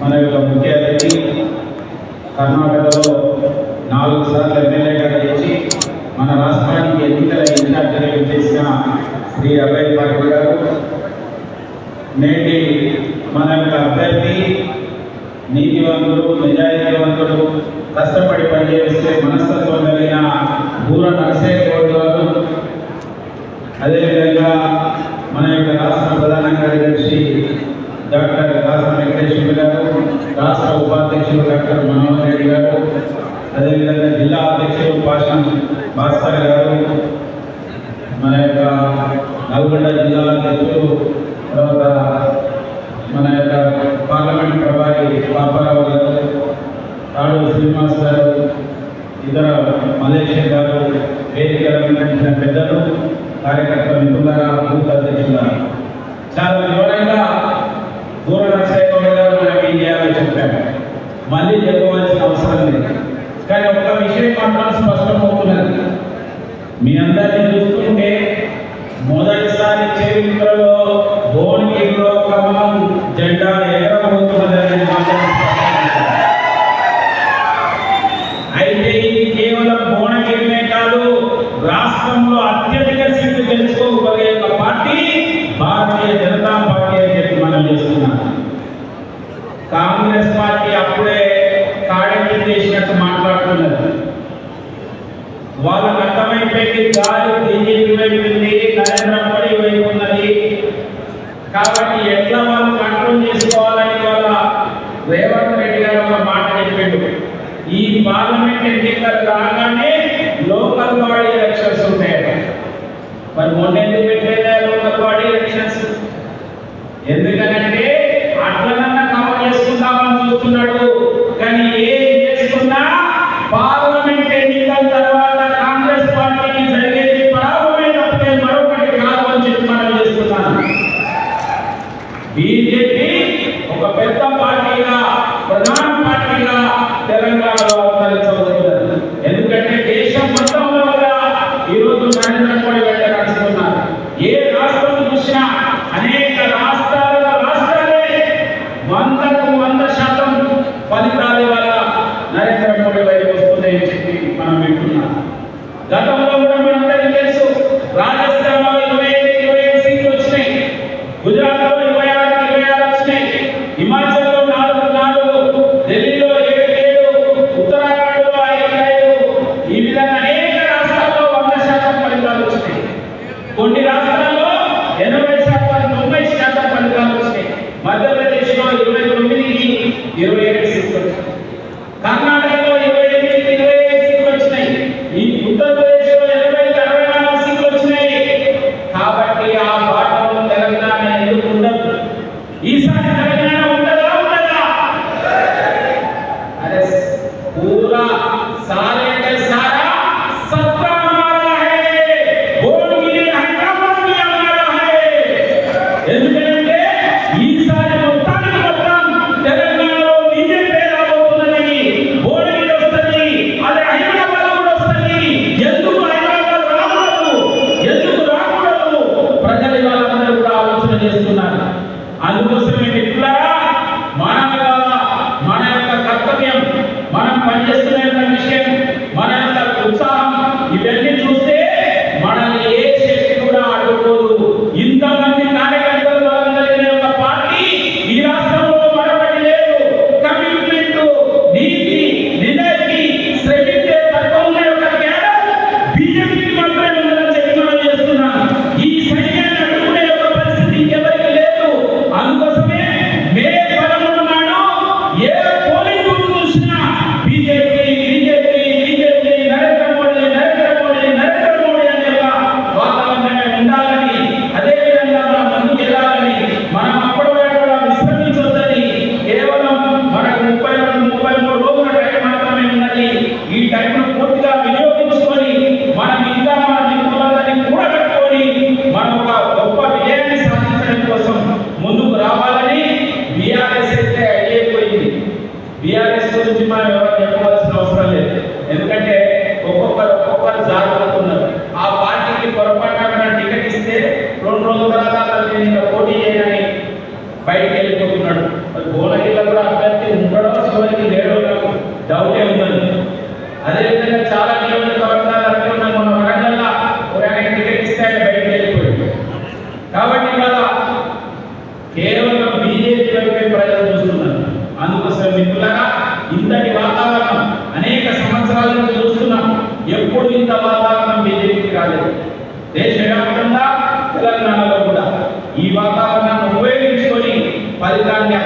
మన యొక్క ముఖ్య అతిథి కర్ణాటకలో నాలుగు సార్లు ఎమ్మెల్యేగా గెలిచి మన రాష్ట్రానికి ఎన్నికల ఇన్ఛార్జిగా చేసిన శ్రీ అభయ్ పాటిల్ గారు నేటి మన యొక్క అభ్యర్థి నీతివంతుడు నిజాయితీవంతుడు కష్టపడి పనిచేస్తే మనస్తత్వం కలిగిన బూర నరసయ్య గారు అదేవిధంగా అదేవిధంగా జిల్లా అధ్యక్షులు పాషం భాస్కర్ గారు మన యొక్క నల్గొండ జిల్లా అధ్యక్షులు తర్వాత మన యొక్క పార్లమెంట్ ప్రభారి పాపారావు గారు తాడు శ్రీనివాస్ గారు ఇతర మలేషియా గారు వేదిక అలంకరించిన పెద్దలు కార్యకర్త మిత్రులారా బూత్ అధ్యక్షులారా. చాలా వివరంగా దూర నరసయ్య గారు మనకి ఏం చేయాలో మళ్ళీ చెప్పవలసిన అవసరం లేదు. కానీ ఒక్క విషయం మాత్రం స్పష్టమవుతున్నది. మీ అందరినీ గాలి బీజేపీ నరేంద్ర మోడీ వైపు ఉన్నది కాబట్టి ఎట్లా వాళ్ళు కంట్రోల్ చేసుకోవాలని వాళ్ళ రేవంత్ రెడ్డి గారు ఒక మాట ఈ పార్లమెంట్ ఎన్నికలు రాగానే వందకు వంద శాతం ఫలితాలు వల్ల నరేంద్ర మోడీ వైపు వస్తున్నాయని చెప్పి మనం వింటున్నాం. గతంలో కూడా మనందరికీ తెలుసు రాజస్థాన్ ఇరవై ఐదు ఇరవై ఐదు సీట్లు వచ్చినాయి. గుజరాత్లో ఇరవై ఆరు ఇరవై ఆరు వచ్చినాయి. హిమాచల్లో నాలుగు నాలుగు ఢిల్లీలో ఏడు ఏడు ఉత్తరాఖండ్లో ఐదు ఐదు. ఈ విధంగా అనేక రాష్ట్రాల్లో వంద శాతం ఫలితాలు వచ్చినాయి. కొన్ని రాష్ట్రాల్లో ఎనభై శాతం తొంభై శాతం ఫలితాలు వచ్చినాయి. మధ్యప్రదేశ్ ఇరవై అందుకోసమే కేవలం బీజేపీ ప్రజలు చూస్తున్నారు. అందుకోసం మిత్రులగా ఇంతటి వాతావరణం అనేక సంవత్సరాల నుంచి చూస్తున్నాం. ఎప్పుడు ఇంత వాతావరణం బీజేపీకి రాలేదు. దేశవ్యాప్తంగా తెలంగాణలో కూడా ఈ వాతావరణాన్ని ఉపయోగించుకొని ఫలితాన్ని